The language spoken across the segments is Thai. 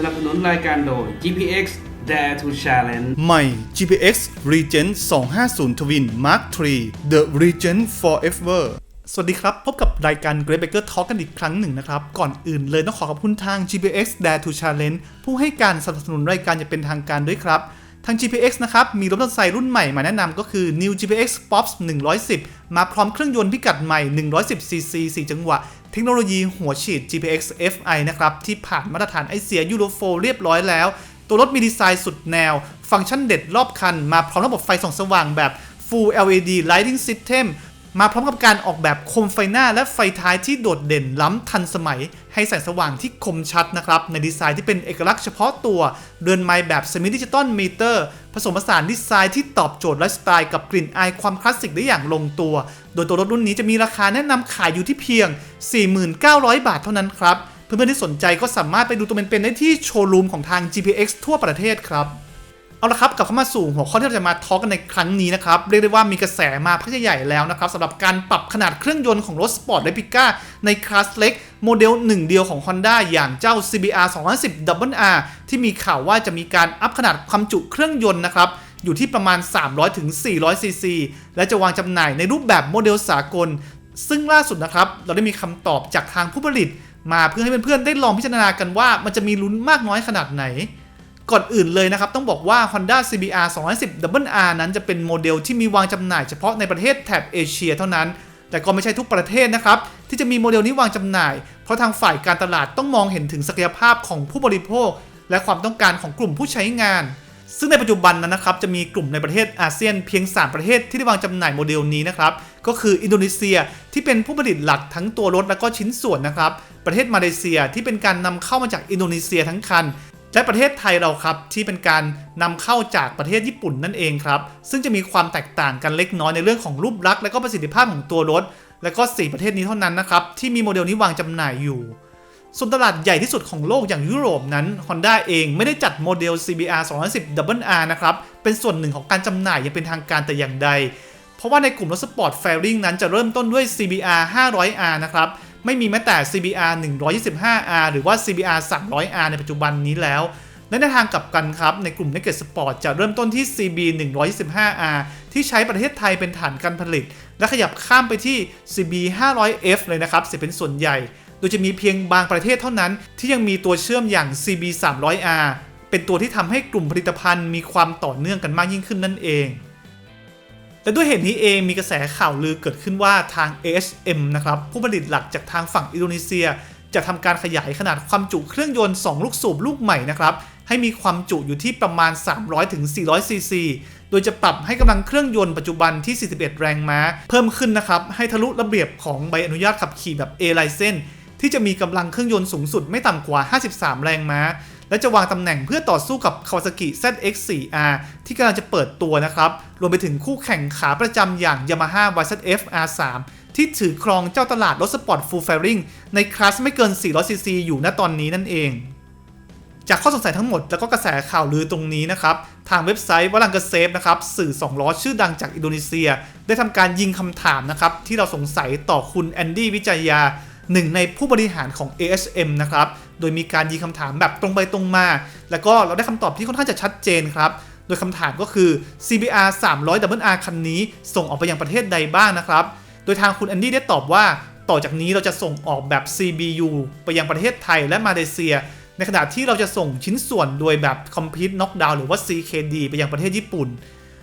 สนับสนุนรายการโดย GPX Dare to Challenge ใหม่ GPX Regent 250 Twin Mark III The Regent Forever สวัสดีครับ พบกับรายการ Great Baker Talk กันอีกครั้งหนึ่งนะครับ ก่อนอื่นเลยต้องขอขอบคุณทาง GPX Dare to Challenge ผู้ให้การสนับสนุนรายการอย่างเป็นทางการด้วยครับทาง GPX นะครับ มีรถมอเตอร์ไซค์รุ่นใหม่มาแนะนำก็คือ New GPX Pops 110 มาพร้อมเครื่องยนต์พิกัดใหม่ 110cc 4 จังหวะเทคโนโลยีหัวฉีด GPX FI นะครับ ที่ผ่านมาตรฐานไอเสียยูโร4เรียบร้อยแล้ว ตัวรถมีดีไซน์สุดแนว ฟังก์ชันเด็ดรอบคัน มาพร้อมระบบไฟส่องสว่างแบบ Full LED Lighting System มาพร้อมกับการออกแบบโคมไฟหน้าและไฟท้ายที่โดดเด่นล้ำทันสมัย ให้แสงสว่างที่คมชัดนะครับ ในดีไซน์ที่เป็นเอกลักษณ์เฉพาะตัว เรือนไม้แบบ Semi Digital Meter ผสมผสานดีไซน์ที่ตอบโจทย์ไลฟ์สไตล์กับกลิ่นอายความคลาสสิกได้อย่างลงตัว โดยตัวรถรุ่นนี้จะมีราคาแนะนำขายอยู่ที่เพียง 49,000บาทเท่านั้นครับ เพื่อนๆที่สนใจก็สามารถไปดูตัวเป็นๆได้ที่โชว์รูมของทาง GPX ทั่วประเทศครับ เอาละครับกลับเข้ามาสู่หัวข้อที่เราจะมาทอล์กกันในครั้งนี้นะครับ เรียกได้ว่ามีกระแสมาพักใหญ่แล้วนะครับสำหรับการปรับขนาดเครื่องยนต์ของรถสปอร์ตเ e ปิก้าในคลาสเล็กโมเดลหนึ่งเดียวของ Honda อย่างเจ้า CBR 210 Double R ที่มีข่าวว่าจะมีการอัพขนาดความจุเครื่องยนต์นะครับอยู่ที่ประมาณ 300ถึง400ซีซีและจะวางจำหน่ายในรูปแบบโมเดลสากล ซึ่งล่าสุดนะครับเราได้มีคำตอบจากทางผู้ผลิต มาเพื่อให้เพื่อนๆได้ลองพิจารณากันว่ามันจะมีลุ้นมากน้อยขนาดไหน ก่อนอื่นเลยนะครับ ต้องบอกว่า Honda CBR 210 Double R นั้นจะเป็นโมเดลที่มีวางจำหน่ายเฉพาะในประเทศแถบเอเชียเท่านั้น แต่ก็ไม่ใช่ทุกประเทศนะครับ ที่จะมีโมเดลนี้วางจำหน่าย เพราะทางฝ่ายการตลาดต้องมองเห็นถึงศักยภาพของผู้บริโภค และความต้องการของกลุ่มผู้ใช้งาน ซึ่งในปัจจุบันนั้นนะครับจะมีกลุ่มในประเทศอาเซียนเพียง 3 ประเทศที่ได้วางจำหน่ายโมเดลนี้นะครับก็คืออินโดนีเซียที่เป็นผู้ผลิตหลักทั้งตัวรถและก็ชิ้นส่วนนะครับประเทศมาเลเซียที่เป็นการนำเข้ามาจากอินโดนีเซียทั้งคัน และประเทศไทยเราครับที่เป็นการนำเข้าจากประเทศญี่ปุ่นนั่นเองครับ ซึ่งจะมีความแตกต่างกันเล็กน้อยในเรื่องของรูปลักษณ์และก็ประสิทธิภาพของตัวรถ และก็ 4 ประเทศนี้เท่านั้นนะครับที่มีโมเดลนี้วางจำหน่ายอยู่ส่วนตลาดใหญ่ที่สุดของโลกอย่างยุโรปนั้น Honda เองไม่ได้จัดโมเดล CBR 210 Double R นะครับ เป็นส่วนหนึ่งของการจำหน่ายอย่างเป็นทางการแต่อย่างใด เพราะว่าในกลุ่มรถสปอร์ตแฟริงนั้นจะเริ่มต้นด้วย CBR 500R นะครับ ไม่มีแม้แต่ CBR 125R หรือว่า CBR 300R ในปัจจุบันนี้แล้วและในทางกลับกันครับ ในกลุ่ม Naked Sport จะเริ่มต้นที่ CB 125R ที่ใช้ประเทศไทยเป็นฐานการผลิต และขยับข้ามไปที่ CB 500F เลยนะครับเสียเป็นส่วนใหญ่ โดยจะมีเพียงบางประเทศเท่านั้น ที่ยังมีตัวเชื่อมอย่าง CB 300R เป็นตัวที่ทำให้กลุ่มผลิตภัณฑ์มีความต่อเนื่องกันมากยิ่งขึ้นนั่นเอง และด้วยเหตุนี้เองมีกระแสข่าวลือเกิดขึ้นว่าทาง ASM นะครับผู้ผลิตหลักจากทางฝั่งอินโดนีเซีย จะทำการขยายขนาดความจุเครื่องยนต์ 2 ลูกสูบลูกใหม่นะครับให้มีความจุอยู่ที่ประมาณ 300-400ซีซีโดยจะปรับให้กำลังเครื่องยนต์ปัจจุบันที่ 41 แรงม้า เพิ่มขึ้นนะครับ ให้ทะลุระเบียบของใบอนุญาตขับขี่แบบ A license ที่จะมีกำลังเครื่องยนต์สูงสุดไม่ต่ำกว่า 53 แรงม้า และจะวางตำแหน่งเพื่อต่อสู้กับ Kawasaki ZX4R ที่กำลังจะเปิดตัวนะครับ รวมไปถึงคู่แข่งขาประจำอย่าง Yamaha YZF R3 ที่ถือครองเจ้าตลาดรถสปอร์ต Full Fairing ในคลาสไม่เกิน 400cc อยู่ณตอนนี้นั่นเอง จากข้อสงสัยทั้งหมดแล้วก็กระแสข่าวลือตรงนี้นะครับ ทางเว็บไซต์วลังกเซฟนะครับสื่อ 2 ล้อชื่อดังจากอินโดนีเซีย ได้ทำการยิงคำถามนะครับที่เราสงสัยต่อคุณแอนดี้วิจัยยาหนึ่งในผู้บริหารของ ASM นะครับ โดยมีการยิงคำถามแบบตรงไปตรงมา แล้วก็เราได้คำตอบที่ค่อนข้างจะชัดเจนครับโดยคำถามก็คือ CBR 300 Double R คันนี้ส่งออกไปยังประเทศใดบ้างนะครับ โดยทางคุณแอนดี้ได้ตอบว่า ต่อจากนี้เราจะส่งออกแบบ CBU ไปยังประเทศไทยและมาเลเซีย ในขณะที่เราจะส่งชิ้นส่วนโดยแบบ Complete Knockdown หรือว่า CKD ไปยังประเทศญี่ปุ่น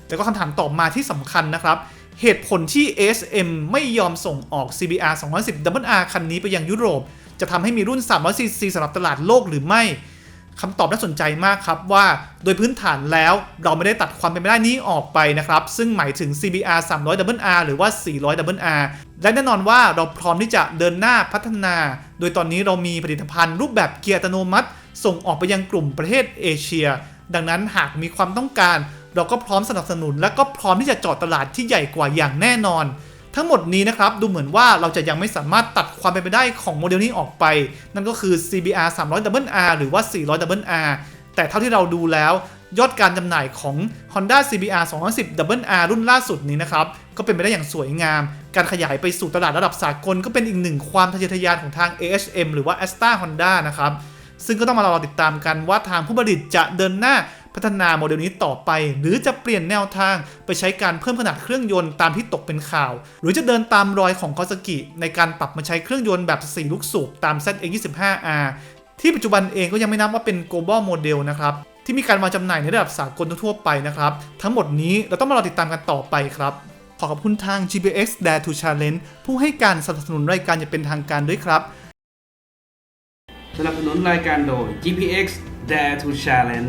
แล้วก็คำถามต่อมาที่สำคัญนะครับ เหตุผลที่ ASM ไม่ยอมส่งออก CBR 210 Double R คันนี้ไปยังยุโรป จะทำให้มีรุ่น 300cc สำหรับตลาดโลกหรือไม่คำตอบน่าสนใจมากครับว่าโดยพื้นฐานแล้วเราไม่ได้ตัดความเป็นไปได้นี้ออกไปนะครับ ซึ่งหมายถึง CBR 300 Double R หรือว่า 400 Double R และแน่นอนว่าเราพร้อมที่จะเดินหน้าพัฒนา โดยตอนนี้เรามีผลิตภัณฑ์รูปแบบเกียร์อัตโนมัติ ส่งออกไปยังกลุ่มประเทศเอเชีย ดังนั้นหากมีความต้องการ เราก็พร้อมสนับสนุน และก็พร้อมที่จะเจาะตลาดที่ใหญ่กว่าอย่างแน่นอน ทั้งหมดนี้นะครับดูเหมือนว่าเราจะยังไม่สามารถตัดความเป็นไปได้ของโมเดลนี้ออกไป นั่นก็คือ CBR 300 Double R หรือว่า 400 Double R แต่เท่าที่เราดูแล้วยอดการจำหน่ายของ Honda CBR 210 Double R รุ่นล่าสุดนี้นะครับ ก็เป็นไปได้อย่างสวยงาม การขยายไปสู่ตลาดระดับสากลก็เป็นอีกหนึ่งความทะเยอทะยานของทาง AHM หรือว่า Asta Honda นะครับ ซึ่งก็ต้องมารอติดตามกันว่าทางผู้ผลิตจะเดินหน้า พัฒนาโมเดลนี้ต่อไป หรือจะเปลี่ยนแนวทางไปใช้การเพิ่มขนาดเครื่องยนต์ตามที่ตกเป็นข่าว หรือจะเดินตามรอยของคอสกิ ในการปรับมาใช้เครื่องยนต์แบบ 4 ลูกสูบตาม ZX25R ที่ปัจจุบันเองก็ยังไม่นับว่าเป็น global model นะครับที่มีการวางจำหน่ายในระดับสากลทั่วไปนะครับ ทั้งหมดนี้เราต้องมารอติดตามกันต่อไปครับ ขอขอบคุณทาง GPX Dare to Challenge ผู้ให้การสนับสนุนรายการอย่างเป็นทางการด้วยครับ สนับสนุนรายการโดย GPX Dare to Challenge